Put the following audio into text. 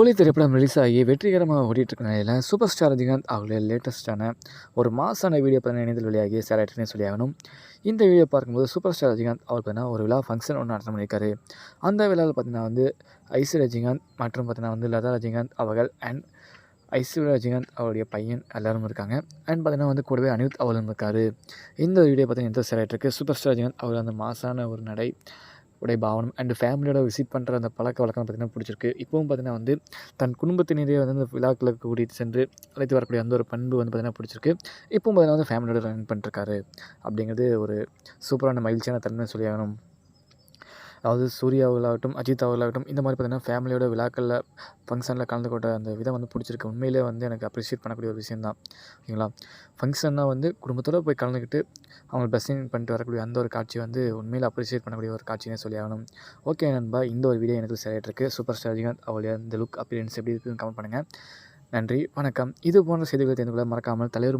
போலி திரைப்படம் ரிலீஸ் ஆகி வெற்றிகரமாக ஓடிட்டு இருக்க நிலையில் சூப்பர் ஸ்டார் ரஜினிகாந்த் அவர்களுடைய லேட்டஸ்ட்டான ஒரு மாசான வீடியோ பார்த்தீங்கன்னா இணையத்தில் வெளியாகி ஷேர் சொல்லியாகணும். இந்த வீடியோ பார்க்கும்போது சூப்பர் ஸ்டார் ரஜினிகாந்த் அவர் பார்த்தீங்கன்னா ஒரு விழா ஃபங்க்ஷன் ஒன்று நடத்த பண்ணியிருக்காரு அந்த விழாவில் பார்த்தீங்கன்னா வந்து ஐஸ்வர்யா ரஜினிகாந்த் மற்றும் பார்த்தீங்கன்னா வந்து லதா ரஜினிகாந்த் அவர்கள் அண்ட் ஐஸ்வர்யா ரஜினிகாந்த் அவருடைய பையன் எல்லாரும் இருக்காங்க. அண்ட் பார்த்தீங்கன்னா வந்து கூடவே அனிருத் அவர்களும் இருக்கார். இந்த வீடியோ பார்த்தீங்கன்னா எந்த ஷேர் சூப்பர் ஸ்டார் ரஜினிகாந்த் அவர் அந்த மாசான ஒரு நடை. உடைய பாவனம் அண்டு ஃபேமிலியோட விசிட் பண்ணுற அந்த பழக்க வழக்கம் பார்த்திங்கன்னா பிடிச்சிருக்கு. இப்போவும் பார்த்திங்கன்னா வந்து தன் குடும்பத்தினரே வந்து அந்த விழாக்களுக்கு கூட்டிகிட்டு சென்று அழைத்து வரக்கூடிய அந்த ஒரு பண்பு வந்து பார்த்திங்கன்னா பிடிச்சிருக்கு. இப்போவும் பார்த்திங்கன்னா வந்து ஃபேமிலியோட ரன் பண்ணிருக்காரு அப்படிங்கிறது ஒரு சூப்பரான மகிழ்ச்சியான தன்மை சொல்லியாகணும் அதாவது சூர்யாவிலாகட்டும் அவர்களாகட்டும் அஜித் அவர்களாகட்டும் இந்த மாதிரி பார்த்திங்கன்னா ஃபேமிலியோட விழாக்களில் ஃபங்க்ஷனில் கலந்து கொண்ட அந்த விதம் வந்து பிடிச்சிருக்கு. உண்மையிலே வந்து எனக்கு அப்ரிஷியேட் பண்ணக்கூடிய ஒரு விஷயம் தான் ஓகேங்களா ஃபங்க்ஷன்னா வந்து குடும்பத்தோடு போய் கலந்துக்கிட்டு அவங்க ப்ளஸ்ஸிங் பண்ணிட்டு வரக்கூடிய அந்த ஒரு காட்சி வந்து உண்மையில் அப்ரிஷியேட் பண்ணக்கூடிய ஒரு காட்சினே சொல்லி ஆகணும். ஓகே நண்பா இந்த ஒரு வீடியோ எனக்கு சரியாயிட்டிருக்கு சூப்பர் ஸ்டார் ரஜினிகாந்த் அவளுடைய இந்த லுக் அப்பியரன்ஸ் எப்படி இருக்குன்னு கமெண்ட் பண்ணுங்கள் நன்றி வணக்கம். இது போன்ற செய்திகளை தெரிந்து கொள்ள மறக்காமல் தலைவர்